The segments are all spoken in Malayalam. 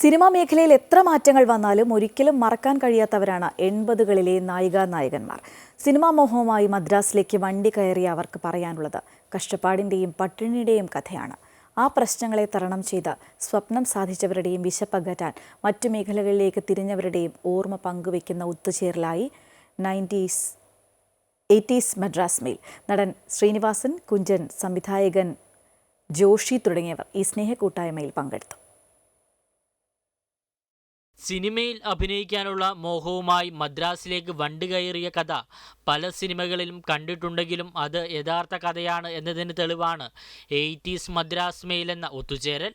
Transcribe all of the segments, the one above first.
സിനിമാ മേഖലയിൽ എത്ര മാറ്റങ്ങൾ വന്നാലും ഒരിക്കലും മറക്കാൻ കഴിയാത്തവരാണ് എൺപതുകളിലെ നായികാ നായകന്മാർ. സിനിമാ മോഹവുമായി മദ്രാസിലേക്ക് വണ്ടി കയറിയ അവർക്ക് പറയാനുള്ളത് കഷ്ടപ്പാടിന്റെയും പട്ടിണിയുടെയും കഥയാണ്. ആ പ്രശ്നങ്ങളെ തരണം ചെയ്ത് സ്വപ്നം സാധിച്ചവരുടെയും വിശപ്പകറ്റാൻ മറ്റു മേഖലകളിലേക്ക് തിരിഞ്ഞവരുടെയും ഓർമ്മ പങ്കുവെക്കുന്ന ഒത്തുചേരലായി നയന്റീസ് എയ്റ്റീസ് മദ്രാസ് മെയിൽ നടൻ ശ്രീനിവാസൻ കുഞ്ചൻ സംവിധായകൻ ജോഷി തുടങ്ങിയവർ ഈ സ്നേഹക്കൂട്ടായ്മയിൽ പങ്കെടുത്തു. സിനിമയിൽ അഭിനയിക്കാനുള്ള മോഹവുമായി മദ്രാസിലേക്ക് വണ്ടി കയറിയ കഥ പല സിനിമകളിലും കണ്ടിട്ടുണ്ടെങ്കിലും അത് യഥാർത്ഥ കഥയാണ് എന്നതിന് തെളിവാണ് എയ്റ്റീസ് മദ്രാസ് മെയിൽ എന്ന ഒത്തുചേരൽ.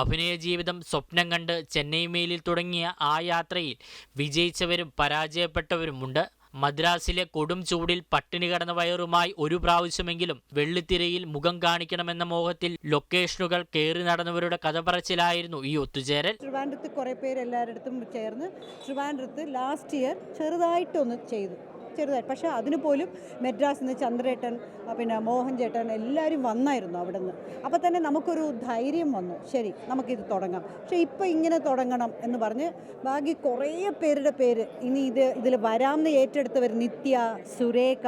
അഭിനയ ജീവിതം സ്വപ്നം കണ്ട് ചെന്നൈ മെയിലിൽ തുടങ്ങിയ ആ യാത്രയിൽ വിജയിച്ചവരും പരാജയപ്പെട്ടവരുമുണ്ട്. മദ്രാസിലെ കൊടും ചൂടിൽ പട്ടിണി കടന്ന വയറുമായി ഒരു പ്രാവശ്യമെങ്കിലും വെള്ളിത്തിരയിൽ മുഖം കാണിക്കണമെന്ന മോഹത്തിൽ ലൊക്കേഷനുകൾ കയറി നടന്നവരുടെ കഥ പറച്ചിലായിരുന്നു ഈ ഒത്തുചേരൽ. ട്രിവാൻഡ്രത്ത് കുറേ പേര് എല്ലാവരുടെ ചേർന്ന് ട്രിവാൻഡ്രത്ത് ലാസ്റ്റ് ഇയർ ചെറുതായിട്ടൊന്ന് ചെയ്തു. ചെറുതായിട്ട് പക്ഷേ അതിന് പോലും മെഡ്രാസിൽ നിന്ന് ചന്ദ്രേട്ടൻ പിന്നെ മോഹൻ ചേട്ടൻ എല്ലാവരും വന്നായിരുന്നു അവിടെ നിന്ന് അപ്പോൾ തന്നെ നമുക്കൊരു ധൈര്യം വന്നു. ശരി നമുക്കിത് തുടങ്ങാം. പക്ഷേ ഇപ്പോൾ ഇങ്ങനെ തുടങ്ങണം എന്ന് പറഞ്ഞ് ബാക്കി കുറേ പേരുടെ പേര് ഇനി ഇത് ഇതിൽ വരാമെന്ന് ഏറ്റെടുത്തവർ നിത്യ സുരേഖ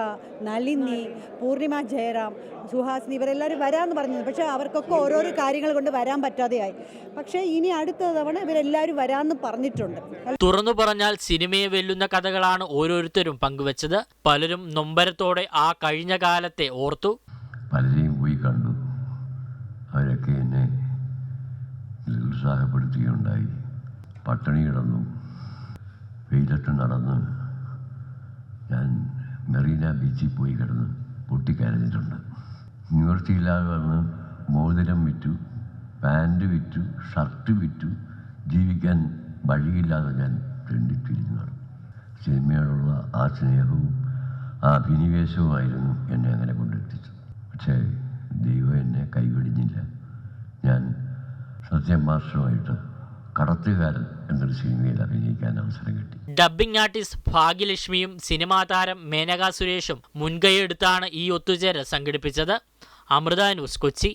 നളിനി പൂർണിമ ജയറാം സുഹാസിനി ഇവരെല്ലാവരും വരാമെന്ന് പറഞ്ഞത് പക്ഷേ അവർക്കൊക്കെ ഓരോരോ കാര്യങ്ങൾ കൊണ്ട് വരാൻ പറ്റാതെയായി. പക്ഷേ ഇനി അടുത്ത തവണ ഇവരെല്ലാവരും വരാമെന്ന് പറഞ്ഞിട്ടുണ്ട്. തുറന്നു പറഞ്ഞാൽ സിനിമയെ വെല്ലുന്ന കഥകളാണ് ഓരോരുത്തരും പങ്കുവച്ചത്. പലരും നൊമ്പരത്തോടെ ആ കഴിഞ്ഞ കാലത്തെ ഓർത്തു. പലരെയും പോയി കണ്ടു. അവരൊക്കെ എന്നെ നിരുത്സാഹപ്പെടുത്തുകയുണ്ടായി. പട്ടിണി കിടന്നു. വെയിലത്ത് നടന്ന് ഞാൻ മെറീന ബീച്ചിൽ പോയി കിടന്ന് പൊട്ടിക്കരഞ്ഞിട്ടുണ്ട്. നിവൃത്തിയില്ലാതെ വന്ന് മോതിരം വിറ്റു. പാന്റ് വിറ്റു ഷർട്ട് വിറ്റു ജീവിക്കാൻ വഴിയില്ലാതെ ഞാൻ തെണ്ടിത്തിരിഞ്ഞു സിനിമയോടുള്ള ആ സ്നേഹവും ആ അഭിനിവേശവുമായിരുന്നു എന്നെ അങ്ങനെ കൊണ്ടെത്തിച്ചത്. പക്ഷേ ദൈവം എന്നെ കൈവിടിഞ്ഞില്ല ഞാൻ സത്യം മാസ്റ്ററുമായിട്ട് കടത്തുകാരൻ എന്നൊരു സിനിമയിൽ അഭിനയിക്കാൻ അവസരം കിട്ടി. ഡബ്ബിംഗ് ആർട്ടിസ്റ്റ് ഭാഗ്യലക്ഷ്മിയും സിനിമാ താരം മേനക സുരേഷും മുൻകൈയെടുത്താണ് ഈ ഒത്തുചേരൽ സംഘടിപ്പിച്ചത്. അമൃത ന്യൂസ് കൊച്ചി.